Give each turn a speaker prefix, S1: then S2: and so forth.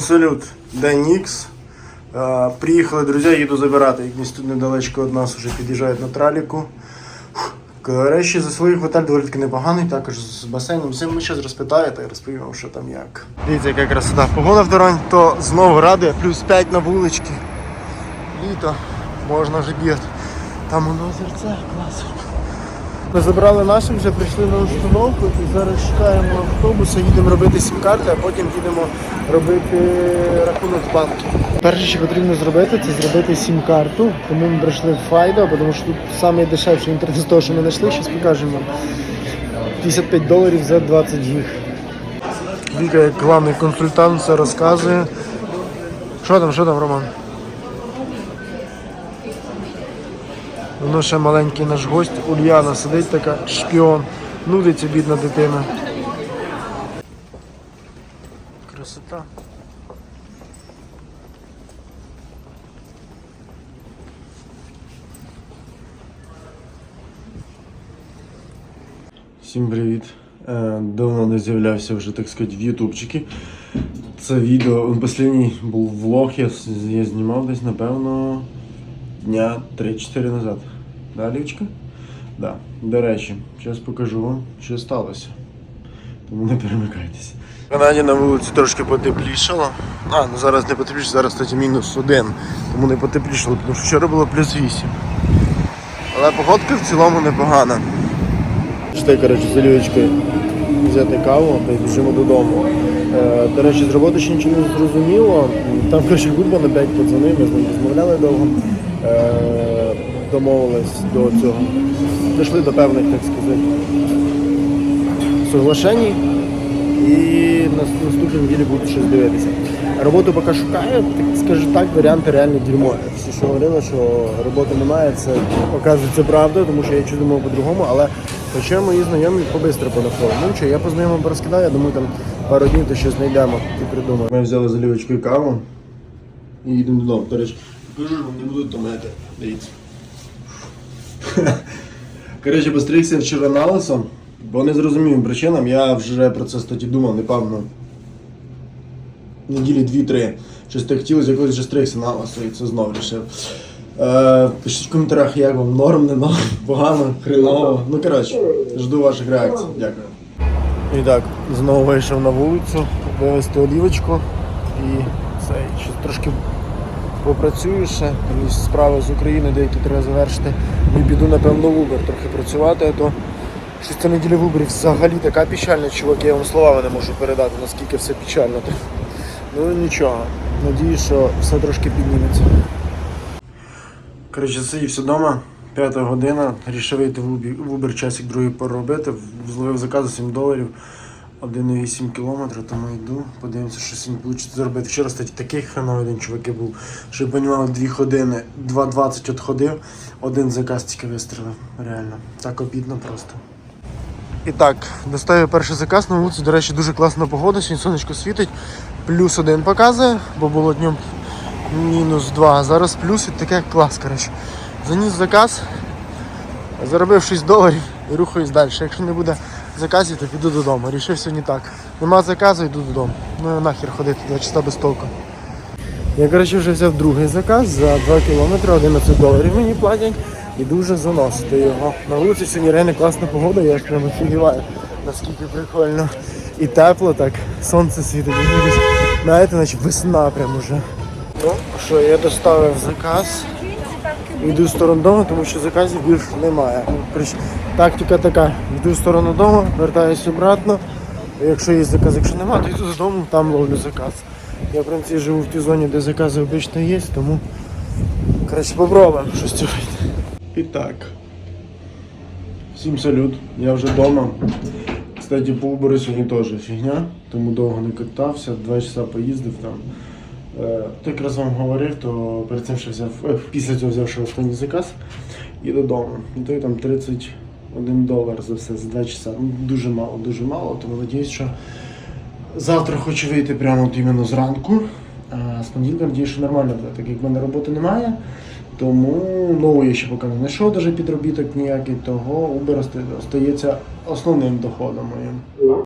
S1: Салют, День. Е, Приїхали друзі, їду забирати. Якось тут недалечко від нас вже під'їжджають на траліку. Речі за своїх готель доволі таки непоганий, також з басейном. Всім ми зараз розпитаєте і розповім вам, що там як. Дивіться, яка красота. Погода в Торонто то знову радує, плюс 5 на вулички. Літо, можна вже бігати. Там воно озерце, клас. Ми забрали наших, вже прийшли на установку і зараз чекаємо автобуса, їдемо робити сім-карти, а потім їдемо робити рахунок в банку. Перше, що потрібно зробити, це зробити сім-карту. Тому ми прийшли в Файдо, тому що тут найдешевший інтернет з того, що ми знайшли, зараз покажемо. 55 доларів за 20 гіг. Віка, як главний консультант, все розказує. Що там, що там, Роман? Воно ще маленький наш гость, Ульяна сидить така, шпіон, нудиться бідна дитина. Красота. Всім привіт. Е, Давно не з'являвся вже, так сказати, в ютубчики. Це відео, останній був влог, я, я знімав десь, напевно, дня 3-4 назад. Да, Лівчика? Да. До речі, зараз покажу вам, що сталося. Тому не перемикайтеся. В Канаді на вулиці трошки потеплішало. А, ну зараз не потеплішало, зараз кстати, мінус один. Тому не потеплішало, тому що вчора було плюс 8. Але погодка в цілому непогана. Пішли, коротше, з Олівочкою взяти каву та й біжимо додому. Е, до речі, з роботи ще нічого не зрозуміло. Там, коротше, Гурба на 5 подзвонив, ми з ним розмовляли довго. Е, домовились до цього. Дійшли до певних, так сказати, соглашень. І на наступній неділі буду щось дивитися. Роботу поки шукаю, так скажу так, варіанти реально дерьмо. Всі, що говорили, що роботи немає, це оказується правда, тому що я чуть думав по-другому, але хоча мої знайомі побистро понаходили. Ну що, я по знайомим порозкидаю, я думаю, там пару днів то щось знайдемо і придумаємо. Ми взяли з Олівочкою каву і їдемо додому. Покажу, не будуть томати. Дивіться. Коротше, постригся вчора на лисо, по незрозумілим причинам. Я вже про це статі думав, напевно. Неділі дві-три. Щось так хотілося, якось вже стригся на лисо і це знову рішив. Е, пишіть в коментарях, як вам норм, не норм, погано, хреново. Ну коротше, жду ваших реакцій. Дякую. І так, знову вийшов на вулицю, вивезти олівочку і це трошки попрацюю ще, є справи з України, деякі треба завершити. І піду, напевно, в Uber трохи працювати, а то ця неділя в Uber взагалі така печальна, чувак, я вам словами не можу передати, наскільки все печально. Ну нічого, надію, що все трошки підніметься. Коротше, сидівся вдома, п'ята година, рішив вийти в Uber- часик другий поробити, зловив заказ за 7 доларів. 1,8 кілометра, тому йду, подивимося, що сьогодні вийде зробити. Вчора, кстати, такий хреновий чуваки, був, що я понімали, 2 години, 2.20 отходив, один заказ тільки вистрілив. Реально. Так обідно просто. І так, доставив перший заказ на вулиці. До речі, дуже класна погода, сьогодні сонечко світить. Плюс один показує, бо було днем мінус два, а зараз плюс і таке клас, коротше. Заніс заказ, заробив 6 доларів і рухаюсь далі. Якщо не буде заказів, то піду додому. Рішив сьогодні так. Нема заказу, йду додому. Ну нахер ходити, два часа без толку. Я коротше вже взяв другий заказ за 2 кілометри, 11 доларів мені платять. Іду вже заносити його. На вулиці сьогодні реально класна погода, я ж прям офігіваю, наскільки прикольно. І тепло так, сонце світить. Знаєте, наче весна прям уже. Ну, що, я доставив заказ. Йду в сторону дому, тому що заказів більше немає. Тактика така. Йду в сторону дому, вертаюся обратно. Якщо є заказ, якщо немає, то йду додому, там ловлю заказ. Я в принципі живу в тій зоні, де закази обично є, тому коротше попробуємо щось цього. І так. Всім салют, я вже вдома. Кстати, по Uber сьогодні теж фігня, тому довго не катався, два часа поїздив там. Е, якраз вам говорив, то перед цим що взяв, е, після цього взяв ще останній заказ і додому. І той там 31 долар за все, за 2 часа. Ну, дуже мало, дуже мало, тому надіюсь, що завтра хочу вийти прямо от іменно зранку. А з понеділка надіюсь, що нормально буде, так як в мене роботи немає. Тому нову я ще поки не знайшов даже підробіток ніякий, того Uber остається основним доходом моїм.